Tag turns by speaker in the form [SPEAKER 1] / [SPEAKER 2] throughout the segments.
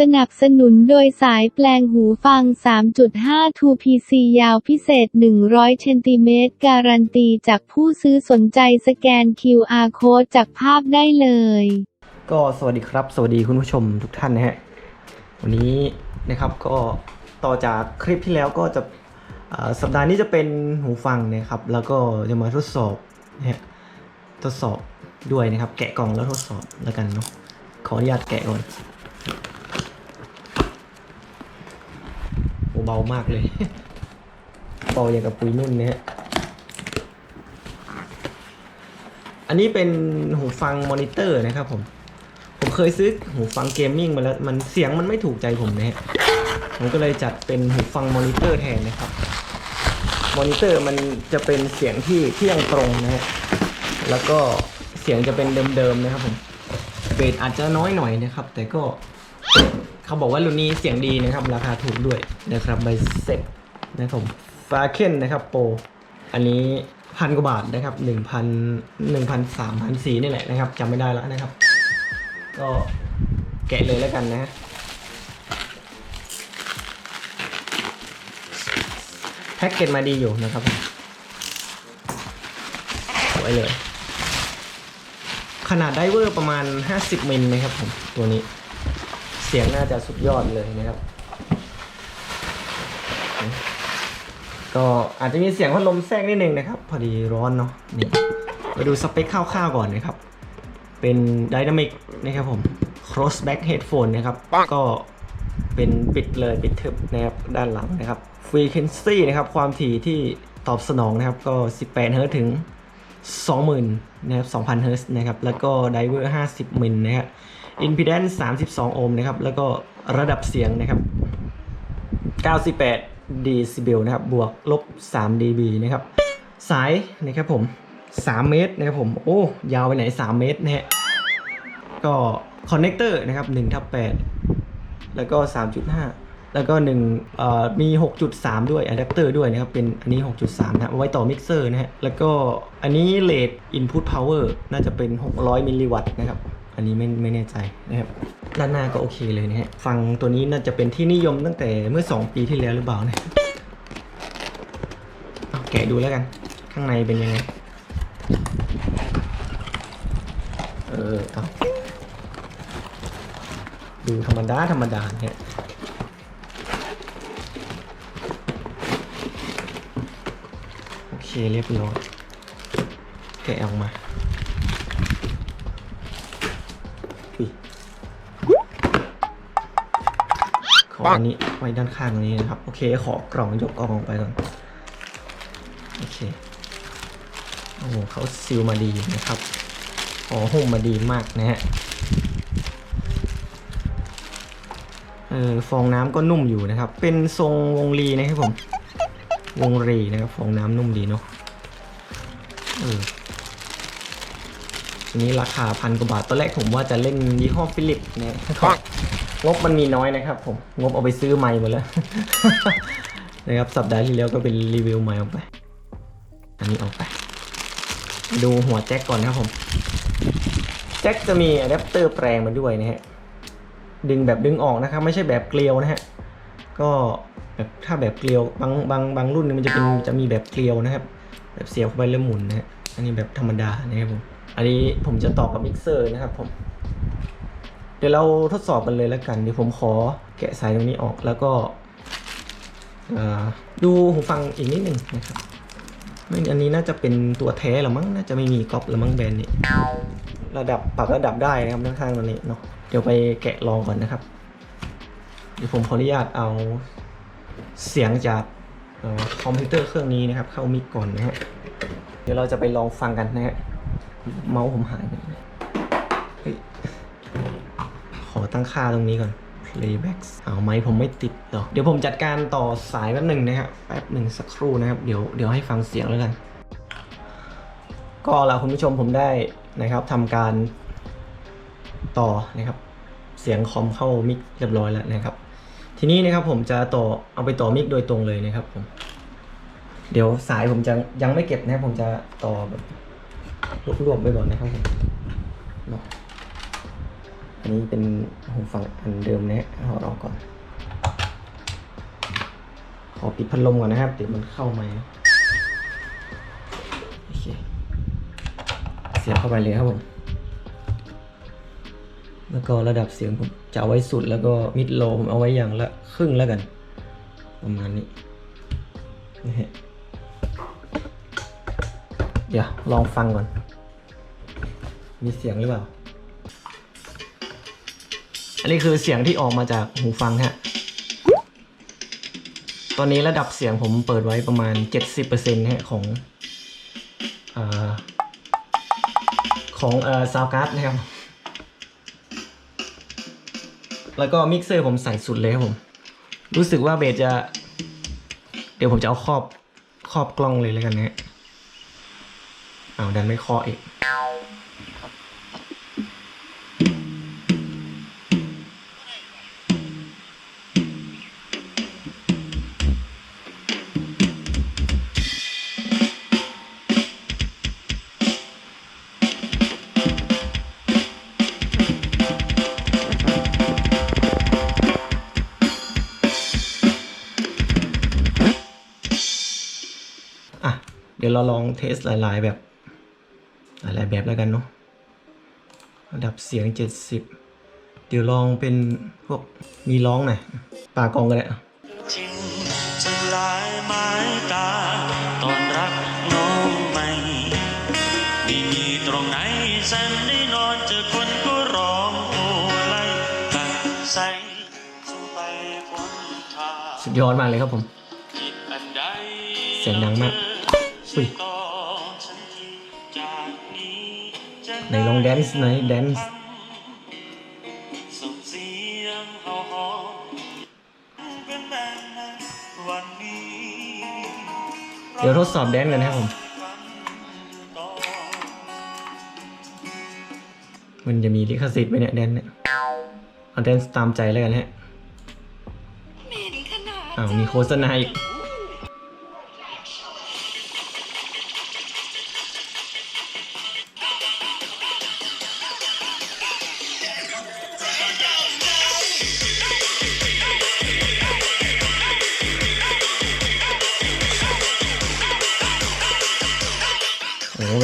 [SPEAKER 1] สนับสนุนโดยสายแปลงหูฟัง 3.5 2PC ยาวพิเศษ 100เซนติเมตรการันตีจากผู้ซื้อสนใจสแกน QR Code จากภาพได้เลย
[SPEAKER 2] ก็สวัสดีครับ สวัสดีคุณผู้ชมทุกท่านนะฮะ วันนี้นะครับก็ต่อจากคลิปที่แล้วก็จะสัปดาห์นี้จะเป็นหูฟังนะครับ แล้วก็จะมาทดสอบนะฮะทดสอบด้วยนะครับ แกะกล่องแล้วทดสอบแล้วกันเนาะขออนุญาตแกะก่อนโอ้ เบามากเลยเบาอย่างกับปุยนุ่นนะฮะอันนี้เป็นหูฟังมอนิเตอร์นะครับผม ผมเคยซื้อหูฟังเกมมิ่งมาแล้ว มันเสียงมันไม่ถูกใจผมนะฮะผมก็เลยจัดเป็นหูฟังมอนิเตอร์แทนนะครับ มอนิเตอร์มันจะเป็นเสียงที่เที่ยงตรงนะฮะ แล้วก็เสียงจะเป็นเดิมๆนะครับผม เบสอาจจะน้อยหน่อยนะครับ แต่ก็ เขาบอกว่ารุ่นนี้เสียงดีนะครับ ราคาถูกด้วยนะครับใบเซ็ตนะครับฟาเคนนะครับโปรอันนี้พันกว่าบาทนะครับหนึ่งพันหนึ่งพันสามพันสี่นี่แหละนะครับจำไม่ได้แล้วนะครับ ก็แกะเลยแล้วกันนะแพ็กเกจมาดีอยู่นะครับผมไว้เลย ขนาดไดเวอร์ประมาณ 50มิลนะครับผมตัวนี้ เสียงน่าจะสุดยอดเลยนะครับ ก็อาจจะมีเสียงพัดลมแทรกนิดนึงนะครับ พอดีร้อนเนาะนี่มาดูสเปคคร่าวๆก่อนนะครับ เป็น Dynamic นะครับผม Crossback Headphone นะครับ ก็เป็นปิดเลยปิดทึบนะครับด้านหลังนะครับ Frequency นะครับ ความถี่ที่ตอบสนองนะครับ ก็ 18 Hz ถึง 20,000 นะครับ 2,000 Hz นะครับ แล้วก็ Driver 50 มิลนะครับ Impedance 32 โอห์มนะครับ แล้วก็ระดับเสียงนะครับ 98 dB นะครับ บวกลบ 3 dB นะครับ สายนะครับผม 3 เมตรนะครับผม โอ้ ยาวไปไหน 3 เมตรนะฮะ ก็คอนเนคเตอร์นะครับ1ทับ8แล้วก็ 3.5 แล้วก็1เอ่อมี 6.3 ด้วยอะแดปเตอร์ด้วยนะครับ เป็นอันนี้ 6.3 นะไว้ต่อมิกเซอร์นะฮะ แล้วก็อันนี้เลท Input Power น่าจะเป็น 600 มิลลิวัตต์นะครับ อันนี้ไม่ไม่แน่ใจนะครับด้านหน้าก็โอเคเลยนะฮะฟังตัวนี้น่าจะเป็นที่นิยมตั้งแต่เมื่อ 2 ปีที่แล้วหรือเปล่านะเอาแกะดูแล้วกัน ข้างในเป็นยังไง เออเอาดูธรรมดา ธรรมดาเนี่ยโอเคเรียบร้อยแกะออกมา ออันนี้ไว้ด้านข้างนี้นะครับ โอเค ขอกล่องยกออกไปก่อน โอเค โอ้โหเขาซีลมาดีนะครับอ๋อหุ้มมาดีมากนะฮะ เออฟองน้ำก็นุ่มอยู่นะครับ เป็นทรงวงรีนะครับผม วงรีนะครับฟองน้ำนุ่มดีเนาะ เออทีนี้ราคาพันกว่าบาท ตอนแรกผมว่าจะเล่นยี่ห้อฟิลิปนะ งบมันมีน้อยนะครับผม งบเอาไปซื้อไมค์หมดแล้ว นะครับสัปดาห์ที่แล้วก็เป็นรีวิวไมค์ออกไป อันนี้ออกไป ดูหัวแจ็คก่อนนะครับผม แจ็คจะมีอะแดปเตอร์แปลงมาด้วยนะฮะ ดึงแบบดึงออกนะครับ ไม่ใช่แบบเกลียวนะฮะ ก็แบบถ้าแบบเกลียวบางบางบางรุ่นมันจะเป็นจะมีแบบเกลียวนะครับ แบบเสียบเข้าไปแล้วหมุนนะฮะ อันนี้แบบธรรมดานะครับผม อันนี้ผมจะต่อกับมิกเซอร์นะครับผม เดี๋ยวเราทดสอบกันเลยแล้วกันเดี๋ยวผมขอแกะสายตรงนี้ออกแล้วก็ดูหูฟังอีกนิดหนึ่งนะครับไม่อันนี้น่าจะเป็นตัวแท้หรือมั้งน่าจะไม่มีก๊อปหรือมั้งแบรนด์นี้ระดับปรับระดับได้นะครับข้างๆตัวนี้เนาะเดี๋ยวไปแกะลองก่อนนะครับ เดี๋ยวผมขออนุญาตเอาเสียงจากคอมพิวเตอร์เครื่องนี้นะครับ เข้ามิกก่อนนะฮะเดี๋ยวเราจะไปลองฟังกันนะฮะเมาส์ผมหายนเฮ้ย ขอตั้งค่าตรงนี้ก่อน playback เอาไหมผมไม่ติดหรอกเดี๋ยวผมจัดการต่อสายแป๊บหนึ่งนะครับแป๊บหนึ่งสักครู่นะครับ เดี๋ยวเดี๋ยวให้ฟังเสียงแล้วกัน ก็ละคุณผู้ชมผมได้นะครับทำการต่อนะครับ เสียงคอมเข้ามิกเรียบร้อยแล้วนะครับ ทีนี้นะครับผมจะต่อเอาไปต่อมิกโดยตรงเลยนะครับผมเดี๋ยวสายผมจะยังไม่เก็บนะครับผมจะต่อแบบรวบๆไปก่อนนะครับผมเนี้เป็นหูฟังอันเดิมนะฮะเอาออกก่อน ขอปิดพัดลมก่อนนะครับเดี๋ยวมันเข้าไหมค์โอเคเสียบเข้าไปเลยครับผม แล้วก็ระดับเสียงผมจะเอาไว้สุดแล้วก็มิดโลผมเอาไว้อย่างละครึ่งแล้วกัน ประมาณนี้นะฮะเดี๋ยวลองฟังก่อน มีเสียงหรือเปล่า อันนี้คือเสียงที่ออกมาจากหูฟังฮะ ตอนนี้ระดับเสียงผมเปิดไว้ประมาณ 70%ฮะของเอ่อของเอ่อซาวการ์ดนะครับ แล้วก็มิกเซอร์ผมใส่สุดเลยครับผม รู้สึกว่าเบสจะ เดี๋ยวผมจะเอาครอบครอบกล้องเลยแล้วกันนะฮะเอาดันไม่เคาะอีกอะ เดี๋ยวเราลองเทสหลาย ๆ แบบ หลาย ๆ แบบแล้วกันเนาะระดับเสียง 70 เดี๋ยวลองเป็นพวกมีร้องหน่อยปากกองก็ได้อะ
[SPEAKER 3] จริงจะลายไม้ตาตอนรักน้องไม่ไม่มีตรงไหนฉันได้นอนเจอคนก็ร้องโอไลตัดใส่จงไปพ้นทาง
[SPEAKER 2] สุดยอดมากเลยครับผม
[SPEAKER 3] ผิดอันใด
[SPEAKER 2] เสียงดังมาก อุ้ย
[SPEAKER 3] ต่อฉันทีจากนี้จะ
[SPEAKER 2] ไหนลองแดนซ์ไหนแดนซ์
[SPEAKER 3] ส่งเสียงเห่าหอนเป็นแม่ในวันนี้
[SPEAKER 2] เดี๋ยวทดสอบแดนซ์กันนะครับผม มันจะมีลิขสิทธิ์ไหมเนี่ยแดนซ์เนี่ยเอาแดนซ์ตามใจแล้วกันฮะอ้าวมีโฆษณาอีก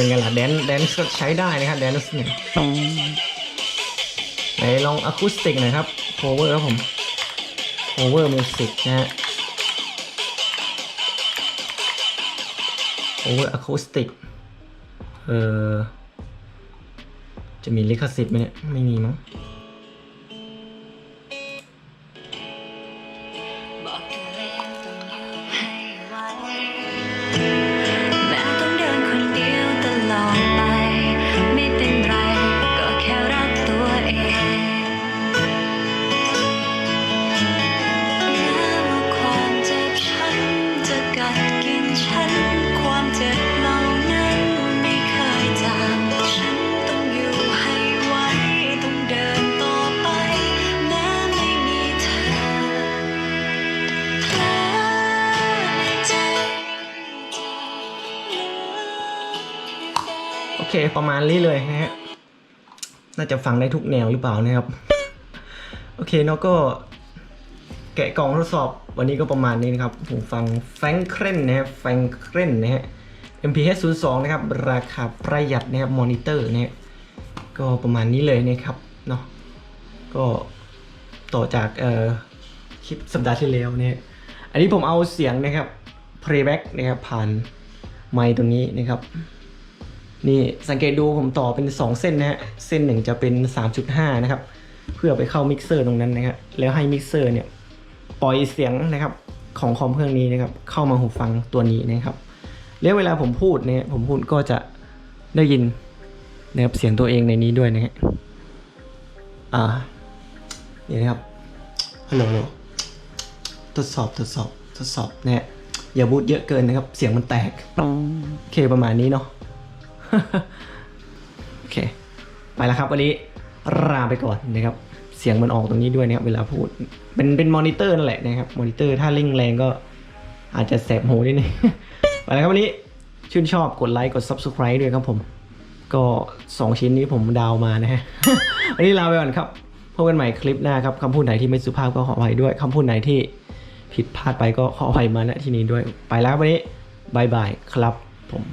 [SPEAKER 2] ไงล่ะแดนแดนก็ใช้ได้นะครับแดนส์เนี่ยไหนลองอะคูสติกหน่อยครับโ o เวอร์ครับผมโ o เวอร์มิวสิกนะฮะโ o เวอร์อะคูสติกเออจะมีลิขสิทธิ์ไหมเนี่ย ไม่มีมั้ง ประมาณนี้เลยนะฮะน่าจะฟังได้ทุกแนวหรือเปล่านะครับ โอเคเนาะก็แกะกล่องทดสอบวันนี้ก็ประมาณนี้นะครับหูฟังแฟงเครนนะครับแฟงเครนนะฮะ MPH 0 2นะครับ ราคาประหยัดนะครับมอนิเตอร์นะฮะก็ประมาณนี้เลยนะครับเนาะก็ต่อจากเอ่อคลิปสัปดาห์ที่แล้วเนี่ยอันนี้ผมเอาเสียงนะครับ playback นะครับผ่านไมค์ตรงนี้นะครับ นี่สังเกตดูผมต่อเป็น 2 เส้นนะฮะ เส้นหนึ่งจะเป็น 3.5 นะครับ เพื่อไปเข้ามิกเซอร์ตรงนั้นนะครับแล้วให้มิกเซอร์เนี่ยปล่อยเสียงนะครับของคอมเครื่องนี้นะครับเข้ามาหูฟังตัวนี้นะครับ แล้วเวลาผมพูดเนี่ยผมพูดก็จะได้ยินนะครับเสียงตัวเองในนี้ด้วยนะฮะอ่านี่นะครับฮัลโหลทดสอบทดสอบทดสอบนะฮะอย่าบูดเยอะเกินนะครับ เสียงมันแตกโอเคประมาณนี้เนาะ โอเค ไปแล้วครับวันนี้ลาไปก่อนนะครับ เสียงมันออกตรงนี้ด้วยนะครับเวลาพูด เป็นเป็นมอนิเตอร์นั่นแหละนะครับ มอนิเตอร์ถ้าเร่งแรงก็อาจจะแสบหูนิดนึง ไปแล้วครับวันนี้ ชื่นชอบกดไลค์กด Subscribe ด้วยครับผม ก็ 2 ชิ้นนี้ผมดาวมานะฮะ วันนี้ลาไปก่อนครับพบกันใหม่คลิปหน้าครับคำพูดไหนที่ไม่สุภาพก็ขออภัยด้วยคำพูดไหนที่ผิดพลาดไปก็ขออภัยมาณที่นี้ด้วย ไปแล้วครับวันนี้บายบายครับผม